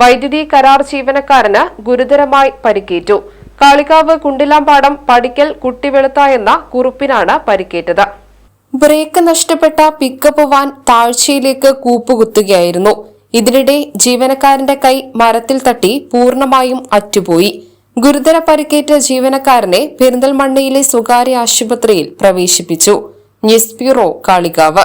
വൈദ്യുതി കരാർ ജീവനക്കാരന് ഗുരുതരമായി പരിക്കേറ്റു. കാളികാവ് കുണ്ടിലാമ്പാടം പടിക്കൽ കുട്ടിവെളുത്ത എന്ന കുറുപ്പിനാണ് പരിക്കേറ്റത്. ബ്രേക്ക് നഷ്ടപ്പെട്ട പിക്കപ്പ് വാൻ താഴ്ചയിലേക്ക് കൂപ്പുകുത്തുകയായിരുന്നു. ഇതിനിടെ ജീവനക്കാരന്റെ കൈ മരത്തിൽ തട്ടി പൂർണമായും അറ്റുപോയി. ഗുരുതര പരിക്കേറ്റ ജീവനക്കാരനെ പെരിന്തൽമണ്ണയിലെ സ്വകാര്യ ആശുപത്രിയിൽ പ്രവേശിപ്പിച്ചു. News bureau Kalikavu.